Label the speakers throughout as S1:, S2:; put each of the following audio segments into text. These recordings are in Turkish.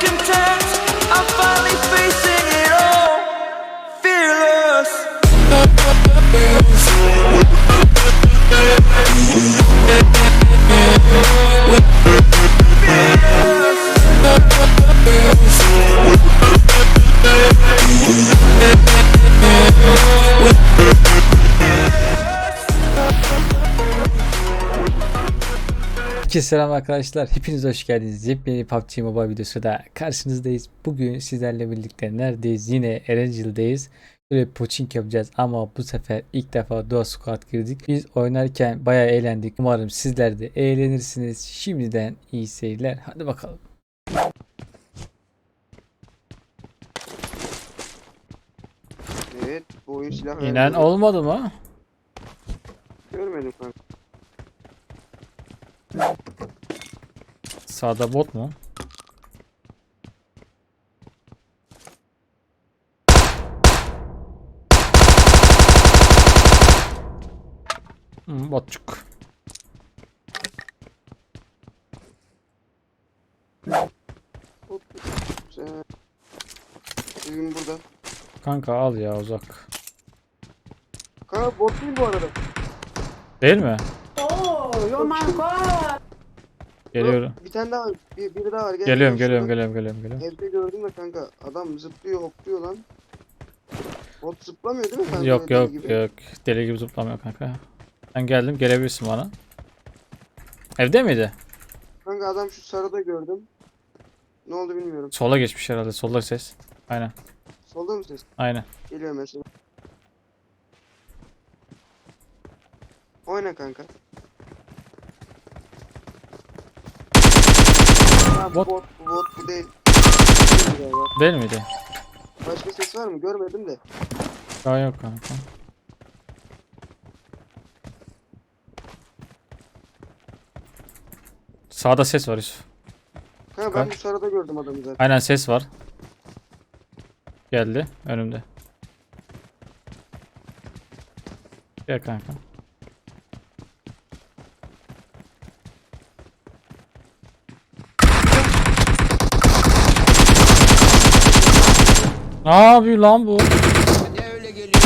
S1: can tell.
S2: Herkese selam arkadaşlar. Hepiniz hoş geldiniz. Yepyeni PUBG Mobile videosuyla karşınızdayız. Bugün sizlerle birlikte neredeyiz? Yine Erencil'deyiz. Böyle poçink yapacağız ama bu sefer ilk defa Duo Squad girdik. Biz oynarken bayağı eğlendik. Umarım sizler de eğlenirsiniz. Şimdiden iyi seyirler. Hadi bakalım.
S3: Evet, bu oyun silah
S2: İnan
S3: vermiyor.
S2: olmadı mı?
S3: Görmedim kanka.
S2: Sağda bot mu? Hmm, botçuk.
S3: Bugün burada.
S2: Kanka al ya uzak.
S3: Kanka bot değil bu arada.
S2: Değil mi?
S4: Oh, you're my god.
S2: Geliyorum.
S3: Bir tane daha var. Bir, biri daha var. Gel,
S2: Geliyorum
S3: gel
S2: geliyorum
S3: şuradan.
S2: geliyorum geliyorum geliyorum.
S3: Evde gördüm de kanka. Adam zıplıyor hopluyor lan. Bot zıplamıyor değil mi kanka?
S2: Yok yok
S3: deli gibi?
S2: yok. Deli gibi zıplamıyor kanka. Ben geldim gelebilirsin bana. Evde miydi?
S3: Kanka adam şu sarıda gördüm. Ne oldu bilmiyorum.
S2: Sola geçmiş herhalde. Solda ses. Aynen.
S3: Solda mı ses?
S2: Aynen.
S3: Geliyor mesela. Oyna kanka. Ha, bu
S2: Bot.
S3: bot, bu bot bu değil. Değil
S2: miydi?
S3: Başka ses var mı? Görmedim de.
S2: Daha yok kanka. Sağda ses var Yusuf.
S3: Kanka ben
S2: Kaç?
S3: bu sarıda gördüm adamı zaten.
S2: Aynen ses var. Geldi önümde. Gel kanka. Ne yapıyor lan bu?
S5: Ne öyle geliyor?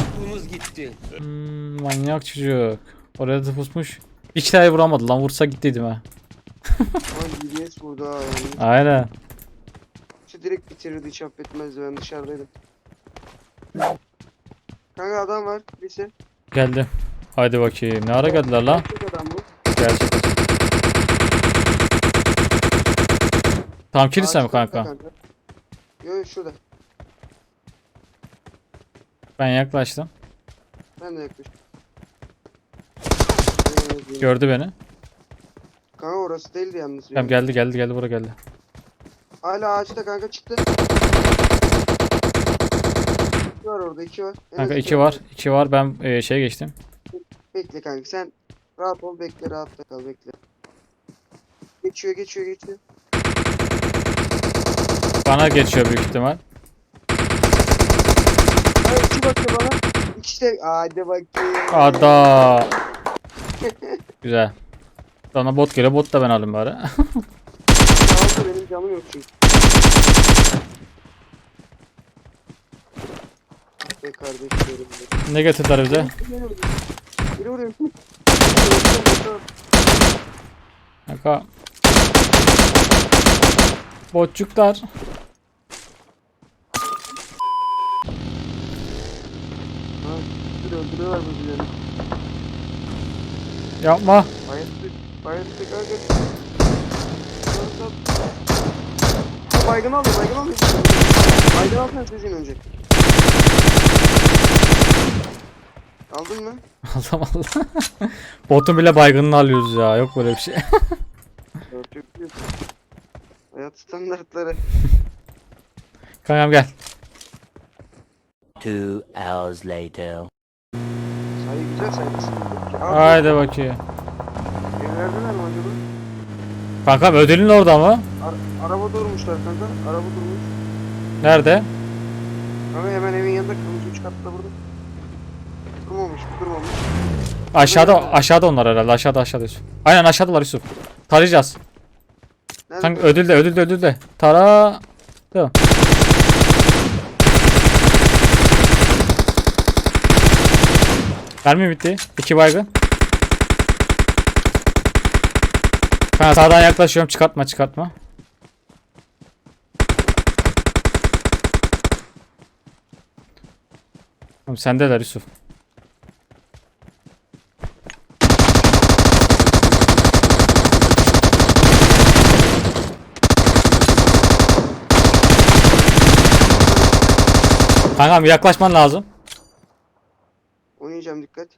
S5: Aklımız gitti.
S2: Hmm, manyak çocuk. Oraya da pusmuş. Bir kere vuramadı lan vursa gittiydim ha.
S3: Ama DBS vurdu ha yani.
S2: Aynen.
S3: Şu direkt bitirirdi hiç affetmezdi ben dışarıdaydım. Kanka adam var birisi.
S2: Geldi. Haydi bakayım. Ne ara geldiler lan?
S3: Erkek adam bu.
S2: Gel. Tam kilise mi
S3: Ağaçta
S2: kanka?
S3: Yok yok şurada.
S2: Ben yaklaştım.
S3: Ben de yaklaşık.
S2: Gördü beni.
S3: Kanka orası değildi yalnız.
S2: Tamam geldi geldi geldi buraya geldi.
S3: Hala ağaçta kanka çıktı. İki var orada iki var. En
S2: Kanka
S3: az
S2: iki var. iki var. Ben e, şeye geçtim.
S3: Bekle kanka sen rahat ol bekle rahatta kal bekle. Geçiyor geçiyor geçiyor.
S2: Bana geçiyor büyük ihtimal.
S3: Hayır iki bakıyor bana. İkisi de hadi bakayım.
S2: Ada. Güzel. Sana bot geliyor. Bot da ben alayım bari.
S3: Sağ benim canım yok çünkü. Be kardeşlerim. be.
S2: ne getirdiler bize?
S3: Biri vuruyor.
S2: Kanka. Botçuklar.
S3: Ha, bir öldürüyorlar birbirlerini.
S2: Yapma.
S3: Bayıldı. Bayıldı kanka. Ha, Baygın alıyor, baygın alıyor. Baygın alsana sizin önce. Aldın mı?
S2: Allah Allah. Botun bile baygınını alıyoruz ya. Yok böyle bir şey.
S3: Hayat standartları.
S2: Kankam gel.
S5: Two hours later.
S3: Güzel sayı.
S2: Haydi bakayım.
S3: Evlerdeler mi acaba?
S2: Kankam ödülün orada mı?
S3: Ar- araba durmuşlar kanka. Araba durmuş.
S2: Nerede?
S3: Kanka hemen evin yanında kırmızı üç katlı burada. Durmamış, durmamış.
S2: Aşağıda aşağıda onlar herhalde. Aşağıda aşağıda Yusuf. Aynen aşağıdalar Yusuf. Tarayacağız.
S3: Nerede?
S2: Kanka ödül de ödül de ödül de. Tara. Tamam. Mermi bitti. İki baygın. Kanka sağdan yaklaşıyorum. Çıkartma çıkartma. Oğlum sendeler Yusuf. Kankam yaklaşman lazım.
S3: Oynayacağım dikkat.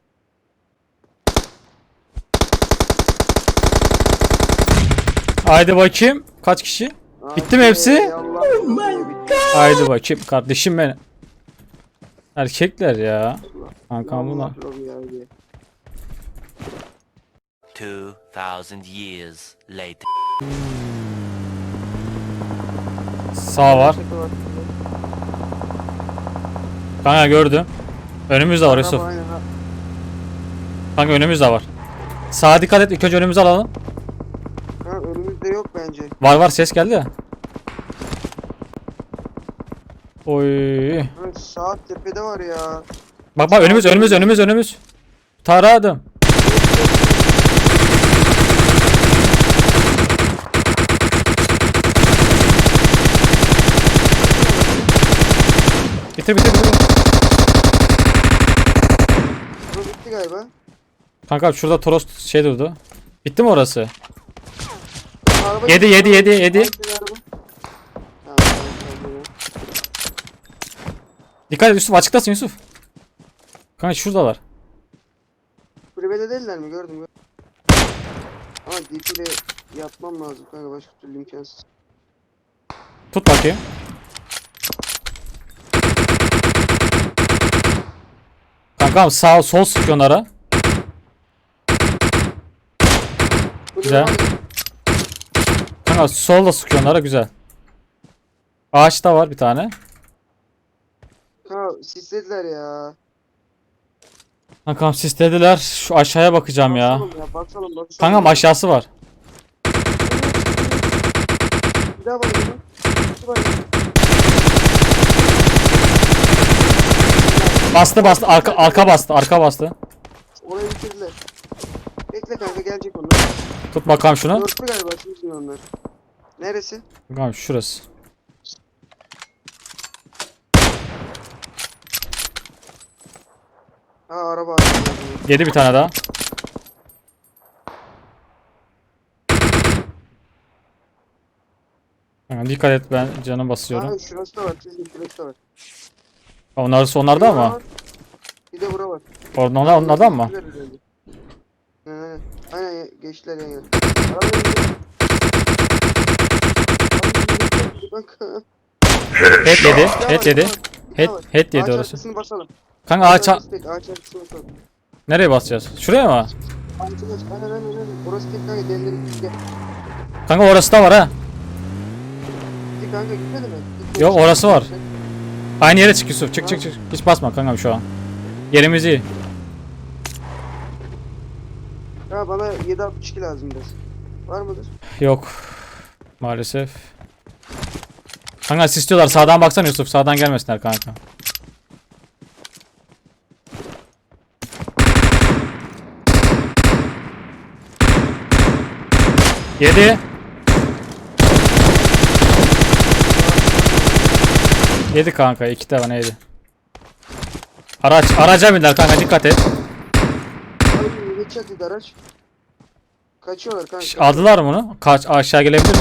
S2: Haydi bakayım. Kaç kişi? Bitti mi hepsi?
S3: Allah, bitti.
S2: Haydi bakayım kardeşim benim. Erkekler ya. Kankam bunlar.
S3: Allah Allah ya, ya.
S5: 2000 years later.
S2: Sağ var. Kanka gördüm. Önümüzde var Yusuf. Kanka önümüzde var. Sağa dikkat et. İlk önce önümüzü alalım.
S3: Ha, önümüzde yok bence.
S2: Var var ses geldi ya. Oy.
S3: Sağ tepede var ya.
S2: Bak bak önümüz önümüz önümüz önümüz. Taradım. Bitir bitir bitir.
S3: Bu bitti galiba.
S2: Kanka şurada Toros şey durdu. Bitti mi orası?
S3: Araba
S2: Yedi, yedi, yedi, yedi. Dikkat et Yusuf açıktasın Yusuf. Kanka şuradalar.
S3: Kulübede değiller mi? Gördüm. gördüm. Ama DP ile yapmam lazım kanka başka türlü imkansız.
S2: Tut bakayım. Kankam sağ sol sıkıyor onlara. Güzel. Kanka sol da sıkıyor onlara güzel. Ağaçta var bir tane.
S3: Ha sislediler ya.
S2: Kankam sislediler. Şu aşağıya bakacağım ya.
S3: Basalım ya basalım basalım.
S2: Kankam aşağısı var.
S3: Bir daha bakalım. Bir bakalım.
S2: Bastı bastı arka arka bastı arka bastı.
S3: Orayı bitirdiler. Bekle kanka gelecek onlar.
S2: Tut bakalım şunu.
S3: Dörtlü galiba şimdi onlar. Neresi?
S2: Kankam şurası.
S3: Ha araba araba.
S2: Yedi bir tane daha. Kanka dikkat et ben canım basıyorum.
S3: Ha şurası da var. Sizin şurası da var.
S2: Onlar onlarda
S3: Bir bura
S2: ama.
S3: var, Bir de bura var.
S2: Onlar onlardan mı?
S3: Geçtiler herhalde. Aynen aynen. Geçtiler yan yana.
S2: Head yedi. Head yedi. Head, head yedi orası. Kanka ağaç
S3: Ağaç arkasını basalım.
S2: nereye basacağız? Şuraya mı?
S3: Aynen aynen aynen. Orası tek kanka delilerin gel.
S2: Kanka orası da var ha.
S3: Gitti kanka gitmedi mi? Gitti.
S2: Yok, orası var. Aynı yere çık Yusuf. Çık çık çık. Hiç basma kankam şu an. Yerimiz iyi.
S3: Ha bana 762 lazım biraz. Var mıdır?
S2: Yok. Maalesef. Kanka siz istiyorlar. Sağdan baksana Yusuf. Sağdan gelmesinler kanka. Yedi. Yedi kanka. iki tane yedi. Araç. Araca bindiler kanka. Dikkat et.
S3: Dedi araç. Kaçıyorlar kanka.
S2: Ş- Aldılar mı bunu? Kaç aşağı gelebilir mi?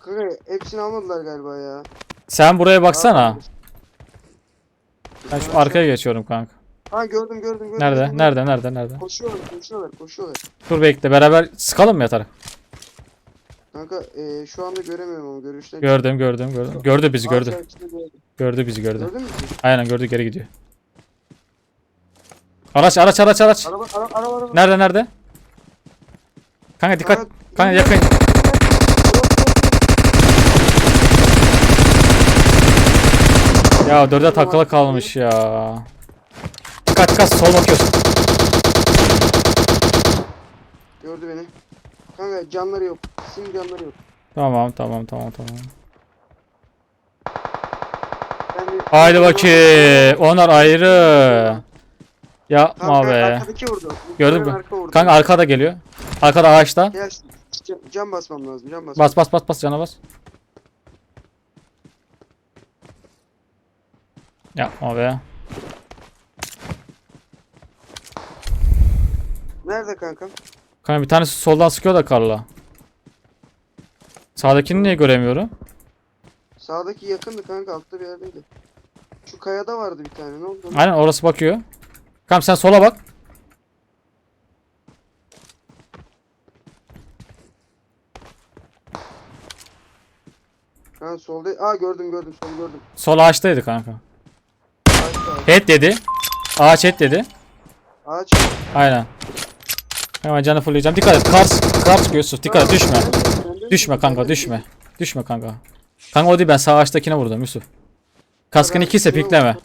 S3: Kanka hepsini almadılar galiba ya.
S2: Sen buraya baksana. Ben şu arkaya geçiyorum kanka.
S3: Ha gördüm gördüm gördüm.
S2: Nerede?
S3: gördüm.
S2: Nerede? Nerede? Nerede?
S3: Koşuyorlar koşuyorlar koşuyorlar.
S2: Dur bekle. Beraber sıkalım mı yatar?
S3: Kanka e, şu anda göremiyorum ama görüşten.
S2: Gördüm, gördüm, gördüm. Gördü bizi,
S3: Ağaç
S2: gördü.
S3: arkasında gördüm.
S2: Gördü bizi, gördü.
S3: Gördün mü?
S2: Aynen gördü, geri gidiyor. Araç, araç, araç, araç.
S3: Araba araba araba. araba.
S2: Nerede, nerede? Kanka dikkat.
S3: Kanka,
S2: Kanka yakın. Ya dörde takılı kalmış ya. Dikkat dikkat sol bakıyorsun.
S3: Gördü beni. Kanka canları yok. Sim canları yok.
S2: Tamam tamam tamam tamam.
S3: Bir...
S2: Haydi bakayım. Onlar ayrı. Yapma
S3: Kanka
S2: be.
S3: arkadaki vurdu.
S2: Gördün mü?
S3: Arka vurdu.
S2: Kanka arkada geliyor. Arkada ağaçta.
S3: Gel can basmam lazım. Can basmam.
S2: Bas bas bas bas cana bas. Yapma be.
S3: Nerede kankam?
S2: Kanka bir tanesi soldan sıkıyor da karla. Sağdakini niye göremiyorum?
S3: Sağdaki yakındı kanka altta bir yerdeydi. Şu kayada vardı bir tane ne oldu?
S2: Aynen orası bakıyor. Kanka sen sola bak.
S3: Ha solda. Aa gördüm gördüm sol gördüm.
S2: Sol ağaçtaydı kanka.
S3: Ağaç da-
S2: Head dedi. Ağaç head dedi.
S3: Ağaç.
S2: Aynen. Hemen canı fullleyeceğim. Dikkat et. Kar, kar çıkıyor Yusuf. Dikkat et düşme. Düşme kanka düşme. Düşme kanka. Kanka o değil ben sağ ağaçtakine vurdum Yusuf. Kaskın 2 ise pikleme.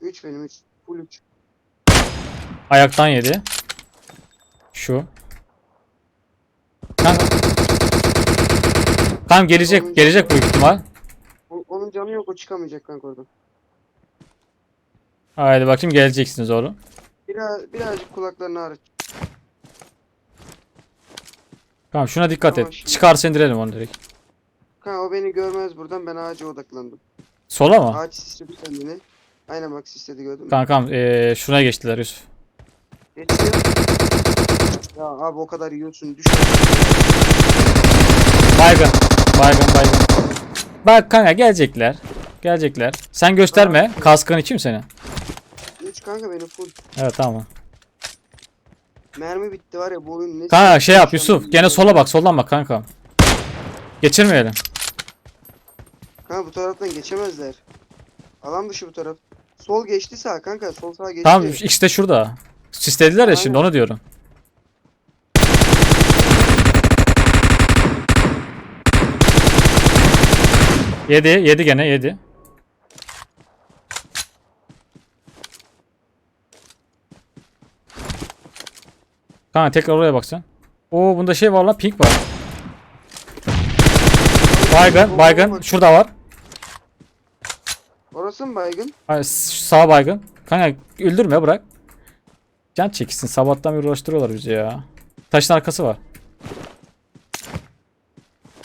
S3: 3 benim 3. Full 3.
S2: Ayaktan yedi. Şu. Kanka. Kanka gelecek gelecek büyük ihtimal.
S3: Onun canı yok o çıkamayacak kanka oradan.
S2: Haydi bakayım geleceksiniz oğlum.
S3: Biraz, birazcık kulaklarını ağrıt.
S2: Tamam şuna dikkat
S3: Tamam,
S2: et.
S3: şimdi-
S2: Çıkarsa indirelim onu direkt.
S3: Kanka o beni görmez buradan ben ağaca odaklandım.
S2: Sola mı?
S3: Ağaç sisledi kendini. Aynen bak sisledi gördün mü?
S2: Kankam eee şuna geçtiler Yusuf.
S3: Geçiyor. Ya abi o kadar yiyorsun düş.
S2: Baygın. Baygın baygın. Bak kanka gelecekler. Gelecekler. Sen gösterme. Kaskın için mi senin?
S3: 3 kanka benim full.
S2: Evet tamam.
S3: Mermi bitti var ya bu oyun ne?
S2: Kanka şey yap Yusuf. Gene sola bak. Soldan bak kanka. Geçirmeyelim.
S3: Kanka bu taraftan geçemezler. Alan dışı bu taraf. Sol geçti sağ kanka sol sağ geçti.
S2: Tamam de şurada. Sislediler ya şimdi
S3: Aynen.
S2: onu diyorum. Yedi, yedi gene yedi. Kanka tekrar oraya bak sen. Oo bunda şey var lan pink var. Baygın, baygın. Şurada var.
S3: Orası mı baygın?
S2: Ay, s- Sağ baygın. Kanka öldürme bırak. Can çekilsin. Sabahtan beri uğraştırıyorlar bizi ya. Taşın arkası var.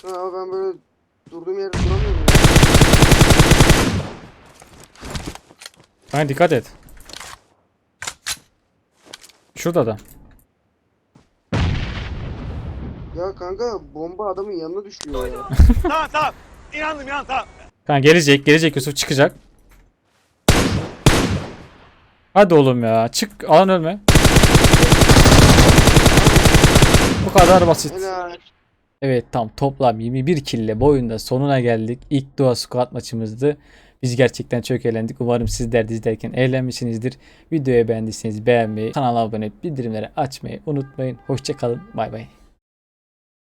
S3: Ha, ben böyle durduğum yerde duramıyorum ya.
S2: Kanka dikkat et. Şurada da.
S3: Ya kanka bomba adamın yanına düşüyor ya.
S6: Tamam tamam. İnandım inandım tamam.
S2: Kanka gelecek. Gelecek Yusuf çıkacak. Hadi oğlum ya. Çık. Alan ölme. Bu kadar basit.
S3: Helal.
S2: Evet tam toplam 21 kille bu oyunda sonuna geldik. İlk Dua Squad maçımızdı. Biz gerçekten çok eğlendik. Umarım sizler de izlerken eğlenmişsinizdir. Videoyu beğendiyseniz beğenmeyi, kanala abone olup bildirimleri açmayı unutmayın. Hoşçakalın. Bay bay.